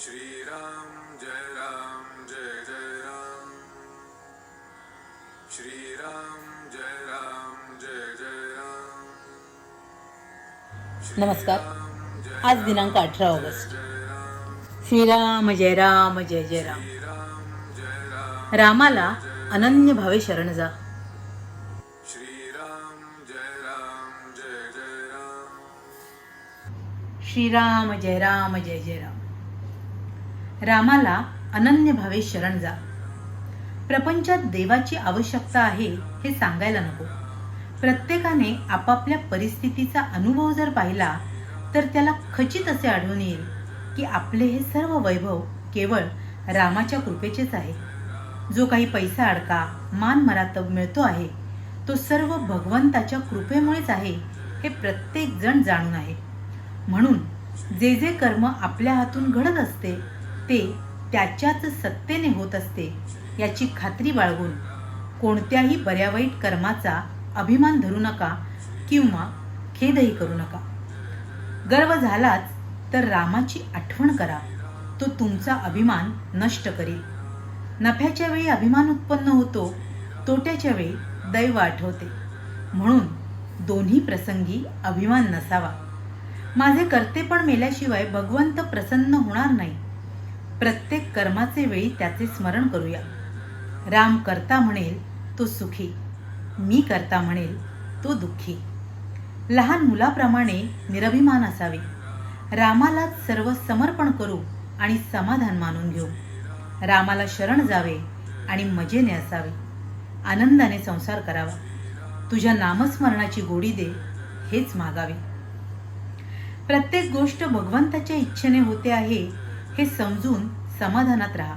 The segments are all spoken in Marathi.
श्रीराम जय राम जय जय राम। श्रीराम जय राम जय जय राम। नमस्कार. आज दिनांक अठरा ऑगस्ट. श्रीराम जय राम जय जय राम. रामाला अनन्य भावे शरण जा. श्रीराम जय राम जय जय राम श्रीराम जय राम जय जय राम रामाला अनन्य भावे शरण जा. प्रपंचात देवाची आवश्यकता आहे हे सांगायला नको. प्रत्येकाने आपापल्या परिस्थितीचा अनुभव जर पाहिला तर त्याला खचित असे आढळून येईल की आपले हे सर्व वैभव केवळ रामाच्या कृपेचेच आहे. जो काही पैसा अडका मान मरातब मिळतो आहे तो सर्व भगवंताच्या कृपेमुळेच आहे हे प्रत्येक जण जाणून आहे. म्हणून जे जे कर्म आपल्या हातून घडत असते ते त्याच्याच सत्तेने होत असते याची खात्री बाळगून कोणत्याही बऱ्या वाईट कर्माचा अभिमान धरू नका किंवा खेदही करू नका. गर्व झालाच तर रामाची आठवण करा. तो तुमचा अभिमान नष्ट करेल. नफ्याच्या वेळी अभिमान उत्पन्न होतो तोट्याच्या वेळी दैव आठवते. म्हणून दोन्ही प्रसंगी अभिमान नसावा. माझे कर्तेपण मेल्याशिवाय भगवंत प्रसन्न होणार नाही. प्रत्येक कर्माचे वेळी त्याचे स्मरण करूया. राम करता म्हणेल तो सुखी. मी करता म्हणेल तो दुःखी. लहान मुलाप्रमाणे निरभिमान असावे. रामाला सर्व समर्पण करू आणि समाधान मानून घेऊ. रामाला शरण जावे आणि मजेने असावे. आनंदाने संसार करावा. तुझ्या नामस्मरणाची गोडी दे हेच मागावे. प्रत्येक गोष्ट भगवंताच्या इच्छेने होते आहे हे समजून समाधानात राहा.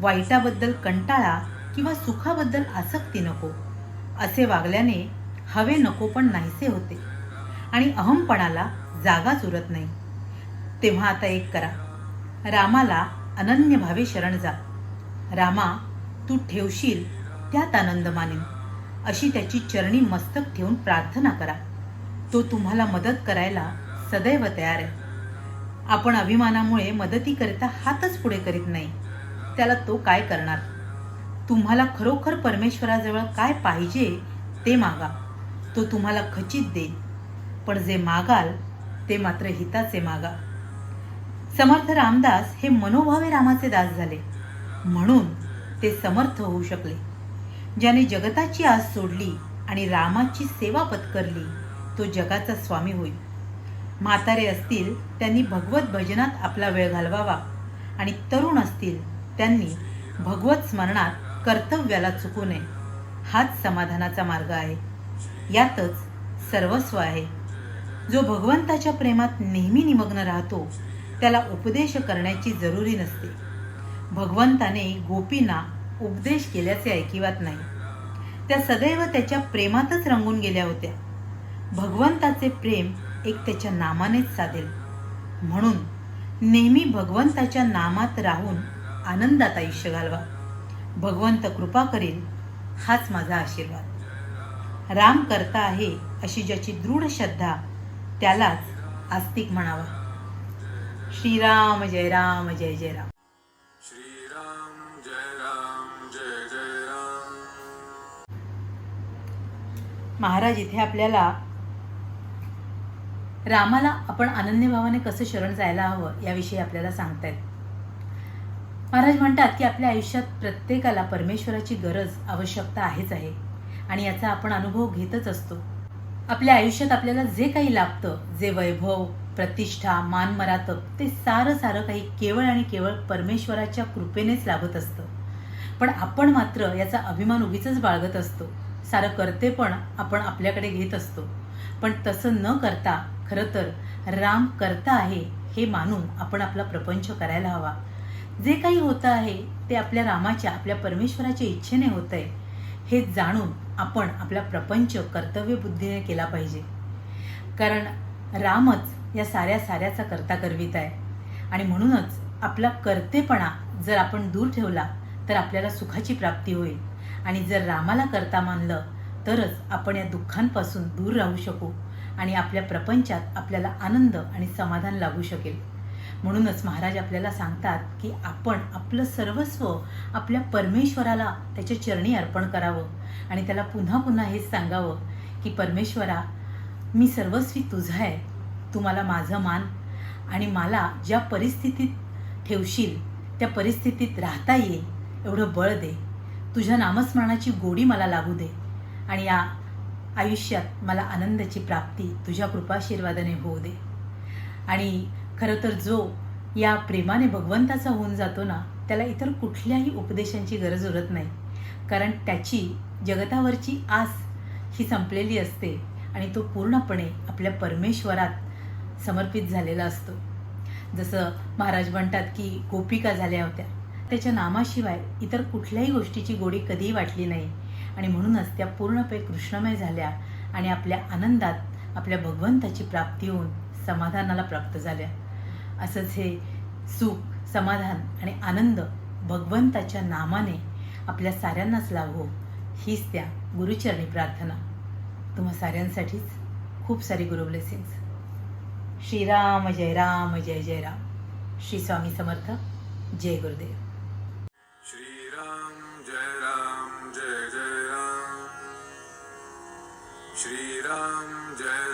वाईटाबद्दल कंटाळा किंवा सुखाबद्दल आसक्ती नको. असे वागल्याने हवे नको पण नाहीसे होते. आणि अहमपणाला जागाच उरत नाही. तेव्हा आता एक करा. रामाला अनन्य भावे शरण जा. रामा तू ठेवशील त्यात आनंद मानेन. अशी त्याची चरणी मस्तक ठेवून प्रार्थना करा. तो तुम्हाला मदत करायला सदैव तयार आहे. आपण अभिमानामुळे मदतीकरिता हातच पुढे करीत नाही. त्याला तो काय करणार? तुम्हाला खरोखर परमेश्वराजवळ काय पाहिजे ते मागा. तो तुम्हाला खचित देईल. पण जे मागाल ते मात्र हिताचे मागा. समर्थ रामदास हे मनोभावे रामाचे दास झाले. म्हणून ते समर्थ होऊ शकले. ज्याने जगताची आस सोडली आणि रामाची सेवा पत्करली तो जगाचा स्वामी होईल. म्हातारे असतील त्यांनी भगवत भजनात आपला वेळ घालवावा. आणि तरुण असतील त्यांनी भगवत स्मरणात कर्तव्याला चुकू नये. हाच समाधानाचा मार्ग आहे. यातच सर्वस्व आहे. जो भगवंताच्या प्रेमात नेहमी निमग्न राहतो त्याला उपदेश करण्याची जरुरी नसते. भगवंताने गोपींना उपदेश केल्याचे ऐकिवात नाही. त्या सदैव त्याच्या प्रेमातच रंगून गेल्या होत्या. भगवंताचे प्रेम एक त्याच्या नामानेच साधेल. म्हणून नेहमी भगवंताच्या नामात राहून आनंदात आयुष्य घालवा. भगवंत कृपा करील हाच माझा आशीर्वाद. राम करता आहे अशी ज्याची दृढ श्रद्धा त्यालाच आस्तिक म्हणावा. श्रीराम जय राम जय जय राम. श्रीराम जय राम जय जय राम. महाराज इथे आपल्याला रामाला आपण अनन्यभावाने कसं शरण जायला हवं याविषयी आपल्याला सांगतायत. महाराज म्हणतात की आपल्या आयुष्यात प्रत्येकाला परमेश्वराची गरज आवश्यकता आहेच आहे आणि याचा आपण अनुभव घेतच असतो. आपल्या आयुष्यात आपल्याला जे काही लाभतं जे वैभव प्रतिष्ठा मान मरातक ते सारं सारं काही केवळ आणि केवळ परमेश्वराच्या कृपेनेच लाभत असतं. पण आपण मात्र याचा अभिमान उगीच बाळगत असतो. सारं करते पण आपण आपल्याकडे घेत असतो. पण तसं न करता खरं तर राम करता आहे हे मानून आपण आपला प्रपंच करायला हवा. जे काही होतं आहे ते आपल्या रामाच्या आपल्या परमेश्वराच्या इच्छेने होत आहे. हे जाणून आपण आपला प्रपंच कर्तव्य बुद्धीने केला पाहिजे. कारण रामच या साऱ्या साऱ्याचा करता करवीत आहे. आणि म्हणूनच आपला कर्तेपणा जर आपण दूर ठेवला तर आपल्याला सुखाची प्राप्ती होईल. आणि जर रामाला करता मानलं तरच आपण या दुःखांपासून दूर राहू शकू आणि आपल्या प्रपंचात आपल्याला आनंद आणि समाधान लागू शकेल. म्हणूनच महाराज आपल्याला सांगतात की आपण आपलं सर्वस्व आपल्या परमेश्वराला त्याच्या चरणी अर्पण करावं आणि त्याला पुन्हा पुन्हा हेच सांगावं की परमेश्वरा मी सर्वस्वी तुझं आहे. तू मला माझं मान आणि मला ज्या परिस्थितीत ठेवशील त्या परिस्थितीत राहता येईल एवढं बळ दे. तुझ्या नामस्मरणाची गोडी मला लागू दे. आणि या आयुष्यात मला आनंदाची प्राप्ती तुझ्या कृपाशीर्वादाने होऊ दे. आणि खरं तर जो या प्रेमाने भगवंताचा होऊन जातो ना त्याला इतर कुठल्याही उपदेशांची गरज उरत नाही. कारण त्याची जगतावरची आस ही संपलेली असते आणि तो पूर्णपणे आपल्या परमेश्वरात समर्पित झालेला असतो. जसं महाराज म्हणतात की गोपिका झाल्या होत्या. त्याच्या नामाशिवाय इतर कुठल्याही गोष्टीची गोडी कधीही वाटली नाही. आणि म्हणूनच त्या पूर्णपणे कृष्णमय झाल्या आणि आपल्या आनंदात आपल्या भगवंताची प्राप्ती होऊन समाधानाला प्राप्त झाल्या. असंच हे सुख समाधान आणि आनंद भगवंताच्या नामाने आपल्या साऱ्यांनाच लागो हीच त्या गुरुचरणी प्रार्थना. तुम्हा साऱ्यांसाठीच खूप सारी गुरु ब्लेसिंग्स श्रीराम जय राम जय जय राम. श्री स्वामी समर्थ. जय गुरुदेव. श्रीराम जय